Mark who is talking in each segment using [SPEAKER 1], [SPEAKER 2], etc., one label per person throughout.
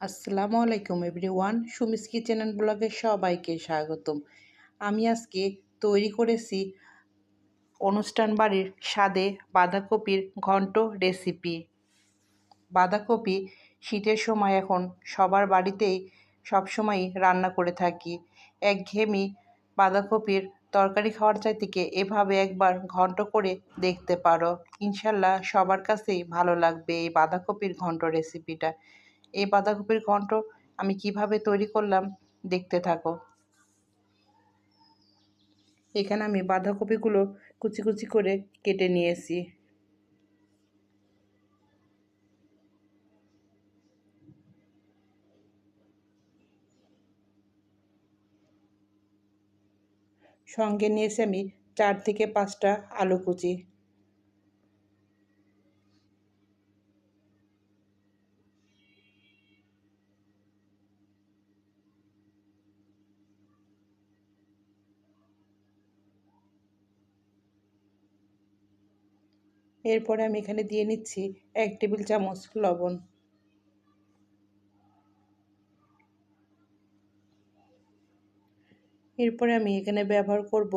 [SPEAKER 1] আসসালামু আলাইকুম everyone, Sumi's kitchen and ব্লগে সবাইকে স্বাগতম। আমি আজকে তৈরি করেছি অনুষ্ঠান বাড়ির স্বাদে বাঁধাকপির ঘন্ট রেসিপি। বাঁধাকপি শীতের সময় এখন সবার বাড়িতেই সবসময়ই রান্না করে থাকি। একঘেয়েমি বাঁধাকপির তরকারি খাওয়ার চাই থেকে এভাবে একবার ঘন্ট করে দেখতে পারো। ইনশাল্লাহ সবার কাছেই ভালো লাগবে এই বাঁধাকপির ঘন্ট রেসিপিটা। এই বাঁধাকপির ঘন্ট আমি কীভাবে তৈরি করলাম দেখতে থাকো। এখানে আমি বাঁধাকপিগুলো কুচি কুচি করে কেটে নিয়েছি। সঙ্গে নিয়েছি আমি চার থেকে পাঁচটা আলু কুচি এরপরে আমি এখানে দিয়ে নিচ্ছি এক টেবিল চামচ লবণ। এরপরে আমি এখানে ব্যবহার করব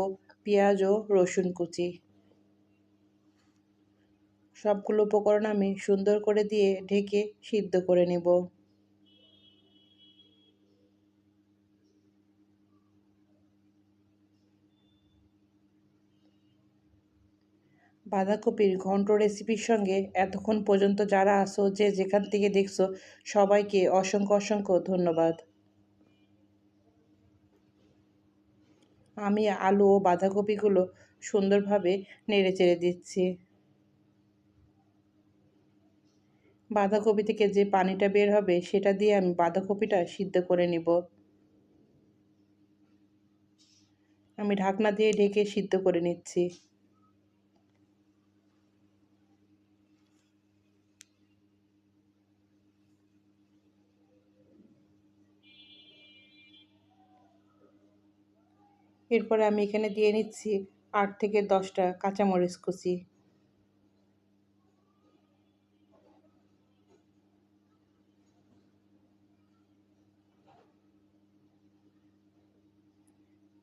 [SPEAKER 1] পেঁয়াজ ও রসুন কুচি। সবগুলো উপকরণ আমি সুন্দর করে দিয়ে ঢেকে সিদ্ধ করে নেব। বাঁধাকপির ঘন্ট রেসিপির সঙ্গে এতক্ষণ পর্যন্ত যারা আসো যে যেখান থেকে দেখছ, সবাইকে অসংখ্য অসংখ্য ধন্যবাদ। আমি আলু ও বাঁধাকপিগুলো সুন্দরভাবে নেড়ে চেড়ে দিচ্ছি। বাঁধাকপি থেকে যে পানিটা বের হবে, সেটা দিয়ে আমি বাঁধাকপিটা সিদ্ধ করে নিব। আমি ঢাকনা দিয়ে ঢেকে সিদ্ধ করে নিচ্ছি। এরপরে আমি এখানে দিয়ে নিচ্ছি আট থেকে দশটা কাঁচামরিচ কুচি।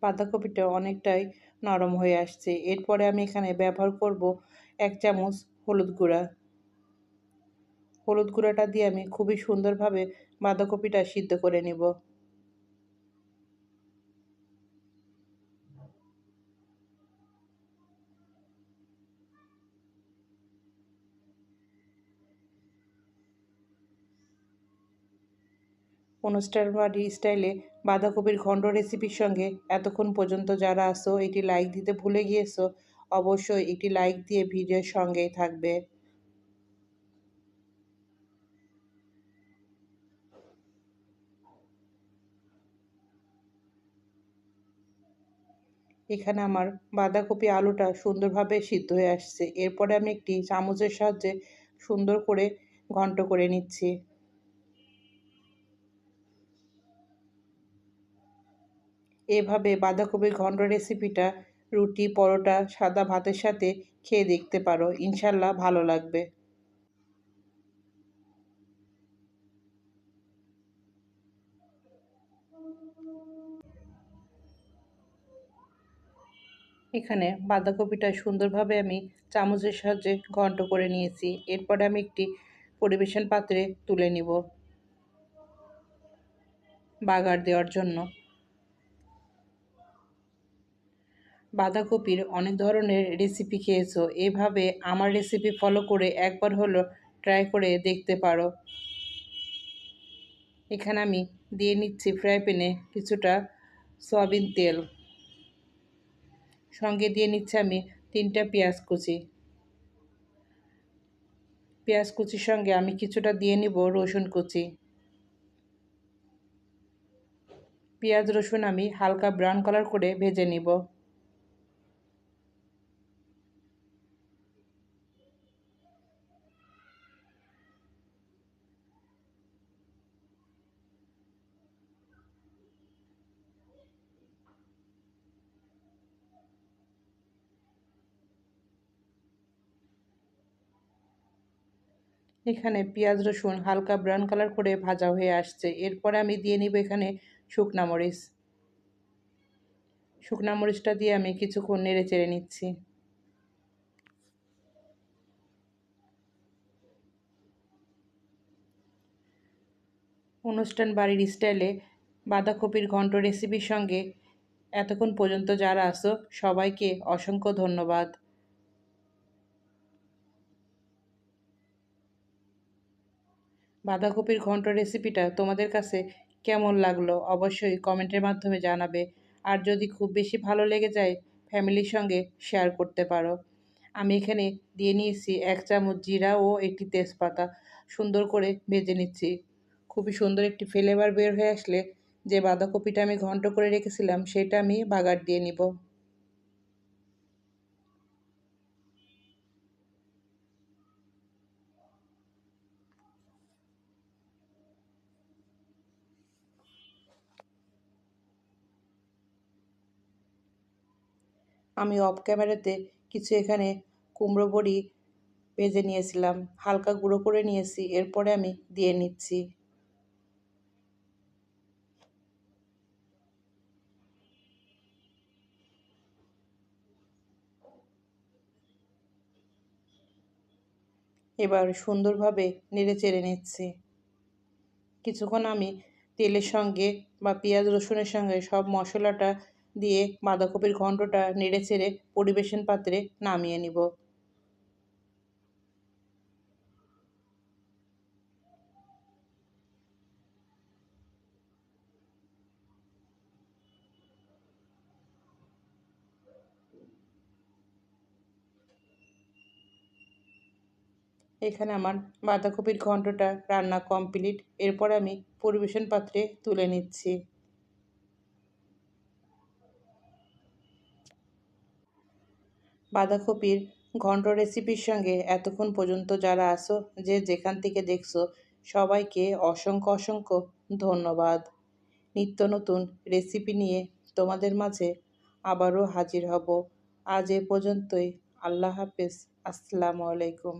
[SPEAKER 1] বাঁধাকপিটা অনেকটাই নরম হয়ে আসছে। এরপরে আমি এখানে ব্যবহার করব এক চামচ হলুদ গুঁড়া। হলুদ গুঁড়াটা দিয়ে আমি খুবই সুন্দরভাবে বাঁধাকপিটা সিদ্ধ করে নেব। অনুষ্ঠান বাড়ি স্টাইলে বাঁধাকপির ঘণ্ট রেসিপির সঙ্গে এতক্ষণ পর্যন্ত যারা আসো এটি লাইক দিতে ভুলে গিয়েছো, অবশ্যই একটি লাইক দিয়ে ভিডিওর সঙ্গেই থাকবে। এখানে আমার বাঁধাকপি আলুটা সুন্দরভাবে সিদ্ধ হয়ে আসছে। এরপরে আমি একটি চামচের সাহায্যে সুন্দর করে ঘন্ট করে নিচ্ছি। এভাবে বাঁধাকপির ঘণ্ট রেসিপিটা রুটি, পরোটা, সাদা ভাতের সাথে খেয়ে দেখতে পারো। ইনশাল্লাহ ভালো লাগবে। এখানে বাঁধাকপিটা সুন্দরভাবে আমি চামচের সাহায্যে ঘন্ট করে নিয়েছি। এরপরে আমি একটি পরিবেশন পাত্রে তুলে নিব। বাগার দেওয়ার জন্য। বাঁধাকপির অনেক ধরনের রেসিপি খেয়েছো। এভাবে আমার রেসিপি ফলো করে একবার হলো ট্রাই করে দেখতে পারো। এখানে আমি দিয়ে নিচ্ছি ফ্রাই প্যানে কিছুটা সয়াবিন তেল। সঙ্গে দিয়ে নিচ্ছি আমি তিনটা পেঁয়াজ কুচি। পেঁয়াজ কুচির সঙ্গে আমি কিছুটা দিয়ে নিব রসুন কুচি। পেঁয়াজ রসুন আমি হালকা ব্রাউন কালার করে ভেজে নিব। এখানে পেঁয়াজ, রসুন হালকা ব্রাউন কালার করে ভাজা হয়ে আসছে। এরপরে আমি দিয়ে নিব এখানে শুকনা মরিচ। শুকনা মরিচটা দিয়ে আমি কিছুক্ষণ নেড়ে চেড়ে নিচ্ছি। অনুষ্ঠান বাড়ির স্টাইলে বাঁধাকপির ঘন্ট রেসিপির সঙ্গে এতক্ষণ পর্যন্ত যারা আসো সবাইকে অসংখ্য ধন্যবাদ। বাঁধাকপির ঘন্ট রেসিপিটা তোমাদের কাছে কেমন লাগল অবশ্যই কমেন্টের মাধ্যমে জানাবে। আর যদি খুব বেশি ভালো লেগে যায় ফ্যামিলির সঙ্গে শেয়ার করতে পারো। আমি এখানে দিয়ে নিয়েছি এক চামচ জিরা ও একটি তেজপাতা। সুন্দর করে ভেজে নিচ্ছি। খুবই সুন্দর একটি ফ্লেভার বের হয়ে আসলে যে বাঁধাকপিটা আমি ঘন্ট করে রেখেছিলাম সেটা আমি বাগার দিয়ে নিব। আমি অফ ক্যামেরাতে কিছু এখানে কুমড়ো বড়ি ভেজে নিয়েছিলাম। হালকা গুঁড়ো করে নিয়েছি, এরপরে আমি দিয়ে নিচ্ছি। এবার সুন্দরভাবে নেড়ে চেড়ে নিচ্ছি। কিছুক্ষণ আমি তেলের সঙ্গে বা পেঁয়াজ রসুনের সঙ্গে সব মশলাটা দিয়ে বাঁধাকপির ঘণ্টটা নেড়ে চেড়ে পরিবেশন পাত্রে নামিয়ে নিব। এখানে আমার বাঁধাকপির ঘন্টটা রান্না কমপ্লিট। এরপর আমি পরিবেশন পাত্রে তুলে নিচ্ছি। বাঁধাকপির ঘণ্ট রেসিপির সঙ্গে এতক্ষণ পর্যন্ত যারা আসো যে যেখান থেকে দেখছ, সবাইকে অসংখ্য অসংখ্য ধন্যবাদ। নিত্য নতুন রেসিপি নিয়ে তোমাদের মাঝে আবারও হাজির হব। আজ এ পর্যন্তই। আল্লাহ হাফেজ। আসসালামু আলাইকুম।